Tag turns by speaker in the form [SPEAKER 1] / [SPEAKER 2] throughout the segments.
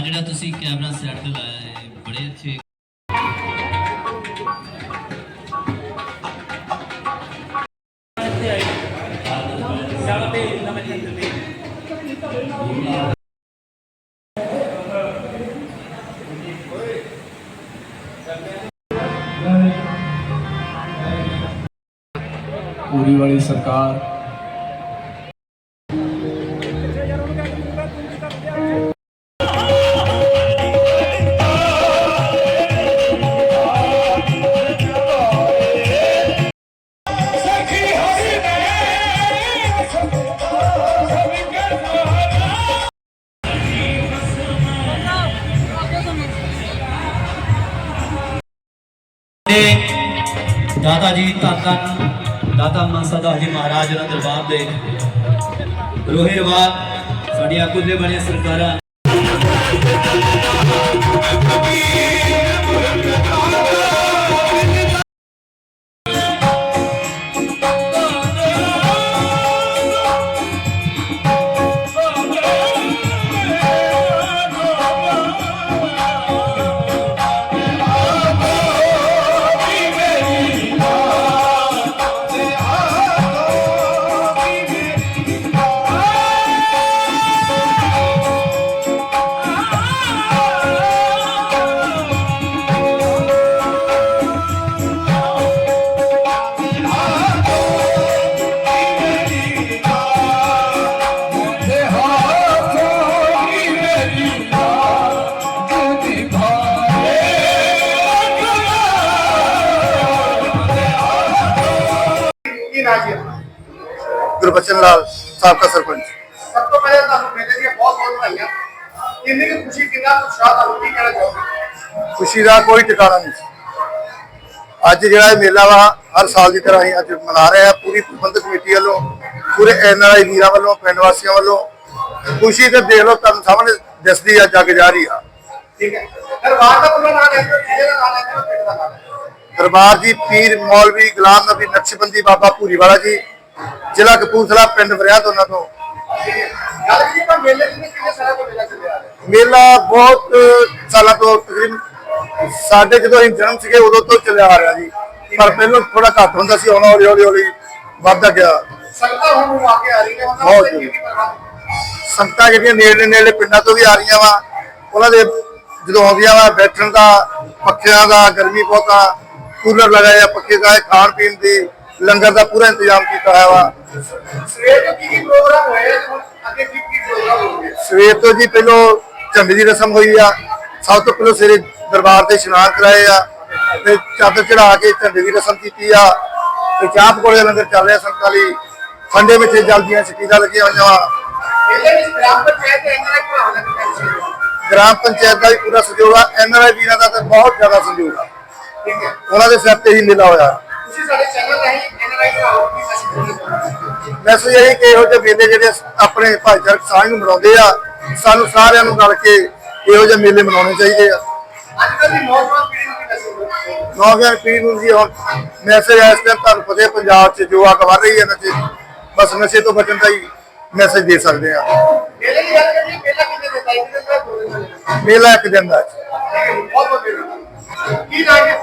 [SPEAKER 1] ਜਿਹੜਾ ਤੁਸੀਂ camera set ਤੇ ਲਾਇਆ ਹੈ ਬੜੇ ਅੱਛੇ
[SPEAKER 2] ਪੂਰੀ ਵਾਲੀ ਸਰਕਾਰ
[SPEAKER 1] ਤੇ ਦਾਦਾ ਜੀ ਧੰਨ ਧੰਨ ਦਾਤਾ ਮਨਸਾ ਦਾਸ ਜੀ ਮਹਾਰਾਜ ਦਾ ਦਰਬਾਰ ਦੇ ਰੋਹੇ ਰਵਾਜ, ਸਾਡੀਆਂ ਕੁੱਲੇ ਬਣੇ ਸਰਕਾਰਾਂ।
[SPEAKER 3] ਗੁਰਬਚਨ ਲਾਲ ਸਾਬਕਾ ਸਰਪੰਚ।
[SPEAKER 4] ਸਭ ਤੋਂ ਪਹਿਲਾਂ ਤੁਹਾਨੂੰ ਮੇਲੇ ਦੀਆਂ ਬਹੁਤ ਬਹੁਤ ਵਧਾਈਆਂ। ਕਿੰਨੀ ਕੁ ਖੁਸ਼ੀ ਕਿੰਨਾ ਉਤਸ਼ਾਹ ਤੁਹਾਨੂੰ ਕੀ ਕਹਿਣਾ ਚਾਹੋਗੇ?
[SPEAKER 3] ਖੁਸ਼ੀ ਦਾ ਕੋਈ ਟਿਕਾਣਾ ਨਹੀਂ। ਅੱਜ ਜਿਹੜਾ ਇਹ ਮੇਲਾ ਵਾ ਹਰ ਸਾਲ ਦੀ ਤਰ੍ਹਾਂ ਹੀ ਅੱਜ ਮਨਾ ਰਹੇ ਆ ਪੂਰੀ ਪ੍ਰਬੰਧਕ ਕਮੇਟੀ ਵੱਲੋਂ ਪੂਰੇ ਐਨਆਰਆਈ ਵੀਰਾਂ ਵੱਲੋਂ ਪਿੰਡ ਵਾਸੀਆਂ ਵੱਲੋਂ। ਖੁਸ਼ੀ ਤੇ ਦੇਖ ਲਓ ਤੁਹਾਨੂੰ ਸਾਹਮਣੇ ਦਿਸਦੀ ਆ ਜੱਗ ਜਾ ਰਹੀ ਆ।
[SPEAKER 4] ਠੀਕ ਹੈ। ਦਰਬਾਰ ਦਾ ਪੂਰਾ ਨਾਮ ਹੈ ਜ਼ਿਲ੍ਹੇ ਦਾ ਨਾਮ ਹੈ ਪਿੰਡ ਦਾ ਨਾਮ ਹੈ
[SPEAKER 3] ਦਰਬਾਰ ਜੀ ਪੀਰ ਮੌਲਵੀ ਗੁਲਾਮ ਨਬੀ ਨਕਸ਼ਬੰਦੀ ਬਾਬਾ ਭੂਰੀ ਵਾਲਾ ਜੀ ਜ਼ਿਲ੍ਹਾ ਕਪੂਰਥਲਾ ਪਿੰਡ ਉਹਨਾਂ ਤੋਂ।
[SPEAKER 4] ਗੱਲ ਕਰੀਏ ਤਾਂ ਮੇਲੇ ਦੀ ਕਿੰਨੇ ਸਾਲਾਂ ਤੋਂ ਮੇਲਾ ਚੱਲਿਆ ਆ ਰਿਹਾ?
[SPEAKER 3] ਮੇਲਾ ਬਹੁਤ ਸਾਲਾਂ ਤੋਂ ਤਕਰੀਬਨ ਸਾਡੇ ਜਦੋਂ ਅਸੀਂ ਜਨਮ ਸੀਗੇ ਉਦੋਂ ਤੋਂ ਚੱਲਿਆ ਆ ਰਿਹਾ ਜੀ। ਪਰ ਪਹਿਲਾਂ ਥੋੜਾ ਘੱਟ ਹੁੰਦਾ ਸੀ ਹੁਣ ਹੌਲੀ ਹੌਲੀ ਹੌਲੀ ਵੱਧਦਾ ਗਿਆ।
[SPEAKER 4] ਸੰਗਤਾਂ ਹੁਣ ਆ ਕੇ ਆ ਰਹੀਆਂ ਉਹਨਾਂ
[SPEAKER 3] ਬਹੁਤ
[SPEAKER 4] ਪ੍ਰਬੰਧ?
[SPEAKER 3] ਸੰਗਤਾਂ ਜਿਹੜੀਆਂ ਨੇੜੇ ਨੇੜੇ ਪਿੰਡਾਂ ਤੋਂ ਵੀ ਆ ਰਹੀਆਂ ਵਾ ਉਹਨਾਂ ਦੇ ਜਦੋਂ ਆਉਂਦੀਆਂ ਵਾ ਬੈਠਣ ਦਾ ਪੱਖਿਆਂ ਦਾ ਗਰਮੀ ਬਹੁਤ ਕੂਲਰ ਲਗਾਏ ਆ ਪੱਖੇ ਦਾ ਖਾਣ ਪੀਣ ਦੀ ਲੰਗਰ ਦਾ ਪੂਰਾ ਇੰਤਜ਼ਾਮ ਕੀਤਾ ਹੋਇਆ ਵਾ।
[SPEAKER 4] ਸਵੇਰ ਤੋਂ ਕੀ ਕੀ ਪ੍ਰੋਗਰਾਮ ਹੋਏ ਆ? ਤੇ ਹੁਣ ਅੱਗੇ ਕੀ ਕੀ ਪ੍ਰੋਗਰਾਮ ਹੋਣਗੇ?
[SPEAKER 3] ਸਵੇਰ ਤੋਂ ਜੀ ਪਹਿਲੋਂ ਝੰਡੇ ਦੀ ਰਸਮ ਹੋਈ ਆ। ਸਭ ਤੋਂ ਪਹਿਲਾਂ ਸਵੇਰੇ ਦਰਬਾਰ ਤੇ ਇਸ਼ਨਾਨ ਕਰਾਏ ਆ। ਤੇ ਚਾਦਰ ਚੜਾ ਕੇ ਝੰਡੇ ਦੀ ਰਸਮ ਕੀਤੀ ਆ। ਤੇ ਚਾਹ ਪਕੌੜੇ ਲੰਗਰ ਚੱਲ ਰਿਹਾ ਸੰਗਤਾਂ ਲਈ ਠੰਡੇ ਮਿੱਠੇ ਜਲਦੀਆਂ ਸ਼ਕੀਲਾਂ ਲੱਗੀਆਂ ਹੋਈਆਂ।
[SPEAKER 4] ਵਿੱਚ ਗ੍ਰਾਮ ਪੰਚਾਇਤ ਭਰਾਵਾਂ ਦਾ ਕੰਸਲ
[SPEAKER 3] ਗ੍ਰਾਮ ਪੰਚਾਇਤ ਦਾ ਵੀ ਪੂਰਾ ਸਹਿਯੋਗ ਆ। ਐਨਆਰਆਈ ਵੀਰਾਂ ਦਾ ਤਾਂ ਬਹੁਤ ਜ਼ਿਆਦਾ ਸਹਿਯੋਗ ਆ।
[SPEAKER 4] ਠੀਕ ਹੈ।
[SPEAKER 3] ਉਹਨਾਂ ਦੇ ਸਿਰ ਤੇ ਹੀ ਮੇਲਾ ਹੋਇਆ।
[SPEAKER 4] ਤੁਸੀਂ ਸਾਡੇ ਚੈਨਲ ਹੋ
[SPEAKER 3] ਮੈਸੇਜ ਇਹ ਕਿ ਇਹੋ ਜਿਹੇ ਮੇਲੇ ਜਿਹੜੇ ਆਪਣੇ ਭਾਈਚਾਰਕ ਸਾਂਝ ਨੂੰ ਮਨਾਉਂਦੇ ਆ ਸਾਨੂੰ ਸਾਰਿਆਂ ਨੂੰ ਰਲ ਕੇ ਇਹੋ ਜਿਹੇ ਮੇਲੇ ਮਨਾਉਣੇ ਚਾਹੀਦੇ ਆ।
[SPEAKER 4] ਅੱਜ ਕੱਲ੍ਹ ਦੀ ਨੌਜਵਾਨ ਪੀੜ੍ਹੀ ਨੂੰ ਕੀ ਮੈਸੇਜ ਦੇਣਾ
[SPEAKER 3] ਨੌਜਵਾਨ ਪੀੜ੍ਹੀ ਨੂੰ ਜੀ ਹੁਣ ਮੈਸੇਜ ਇਸ ਟਾਈਮ ਤੁਹਾਨੂੰ ਪਤਾ ਹੈ ਪੰਜਾਬ 'ਚ ਜੋ ਅੱਗ ਵੱਧ ਰਹੀ ਹੈ ਨਸ਼ੇ ਦੀ ਬਸ ਨਸ਼ੇ ਤੋਂ ਬਚਣ ਦਾ ਹੀ ਮੈਸੇਜ ਦੇ ਸਕਦੇ ਆ।
[SPEAKER 4] ਮੇਲੇ ਦੀ ਗੱਲ ਕਰੀਏ ਮੇਲਾ ਕਿੰਨੇ ਦਿਨ ਦਾ ਇੱਕ ਦਿਨ ਦਾ ਦੋ ਦਿਨ ਦਾ ਠੀਕ ਹੈ?
[SPEAKER 3] ਮੇਲਾ ਇੱਕ ਦਿਨ ਦਾ ਹੈ।
[SPEAKER 4] ਜੀ, ਬਹੁਤ ਬਹੁਤ ਮਿਹਰਬਾਨੀ ਕੀ ਨਾਮ ਹੈ?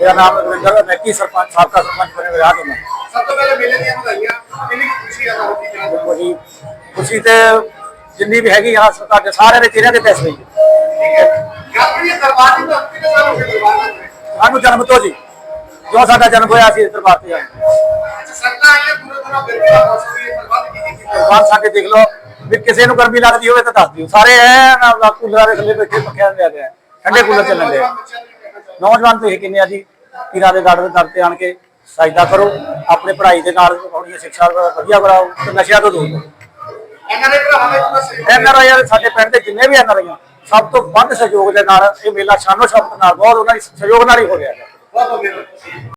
[SPEAKER 2] ਮੇਰਾ ਨਾਮ ਰਵਿੰਦਰ ਮੈਂ ਕੀ ਸਰਪੰਚ ਸਾਬਕਾ ਸਰਪੰਚ ਬਣੇ ਹੋਇਆ ਹਾਂ
[SPEAKER 4] ਸਭ ਤੋਂ ਪਹਿਲਾਂ ਮੇਲੇ ਦੀਆਂ ਵਧਾਈਆਂ ਕਿੰਨੀ ਕੁ ਖੁਸ਼ੀ ਆ
[SPEAKER 2] ਤੇ ਜਿੰਨੀ ਵੀ ਹੈਗੀ ਆ ਤੁਹਾਡੇ ਸਾਰਿਆਂ ਦੇ ਚਿਹਰਿਆਂ ਤੇ ਪੈਸ ਹੋਈ
[SPEAKER 4] ਠੀਕ ਹੈ। ਗੱਲ ਕਰੀਏ ਦਰਬਾਰ ਦੀ ਤਾਂ ਕਿੰਨੇ ਸਾਲ ਹੋ ਗਏ ਦਰਬਾਰ ਦਾ
[SPEAKER 2] ਸਾਨੂੰ ਜਨਮ ਤੋਂ ਜੀ ਜੋ ਸਾਡਾ ਜਨਮ ਹੋਇਆ ਸੀ ਇਸ ਦਰਬਾਰ ਤੇ ਆਏ।
[SPEAKER 4] ਆਈਆਂ ਮੌਸਮ ਪ੍ਰਬੰਧ ਕੀਤਾ।
[SPEAKER 2] ਦਰਬਾਰ ਸਾਡੇ ਦੇਖ ਲਓ ਵੀ ਕਿਸੇ ਨੂੰ ਗਰਮੀ ਲੱਗਦੀ ਹੋਵੇ ਤਾਂ ਦੱਸ ਦਿਓ। ਸਾਰੇ ਐ ਨਾ ਕੂਲਰਾਂ ਦੇ ਥੱਲੇ ਬੈਠੇ ਪੱਖਿਆਂ ਦੇ ਆ ਗਏ ਠੰਡੇ ਕੂਲਰ ਚੱਲਣ ਦੇ ਨੌਜਵਾਨ ਤੁਸੀਂ ਕਿੰਨੇ ਆ ਜੀ? ਪੀਰਾਂ ਦੇ ਗੜ ਦੇ ਦਰ ਤੇ ਆਣ ਕੇ ਸਜਦਾ ਕਰੋ ਆਪਣੇ ਪੜ੍ਹਾਈ ਦੇ ਨਾਲ ਆਪਣੀ ਸਿੱਖਿਆ ਵਧੀਆ ਕਰਾਓ ਤੇ ਨਸ਼ਿਆਂ ਤੋਂ ਦੂਰ ਰਹੋ।
[SPEAKER 4] ਐਨਆਰਆਈ ਭਰਾਵਾਂ ਦਾ ਪੂਰਾ ਸਹਿਯੋਗ
[SPEAKER 2] ਐਨਆਰਆਈ ਸਾਡੇ ਪਿੰਡ ਦੇ ਜਿੰਨੇ ਵੀ ਐਨਆਰਆਈ ਸਭ ਤੋਂ ਵੱਧ ਸਹਿਯੋਗ ਦੇ ਨਾਲ ਇਹ ਮੇਲਾ ਸ਼ਾਨੋ ਸ਼ੌਕਤ ਨਾਲ ਬਹੁਤ ਉਹਨਾਂ ਦੀ ਸਹਿਯੋਗ ਨਾਲ ਹੀ ਹੋ ਰਿਹਾ ਹੈ।
[SPEAKER 4] ਬਹੁਤ ਬਹੁਤ ਮਿਹਰਬਾਨੀ।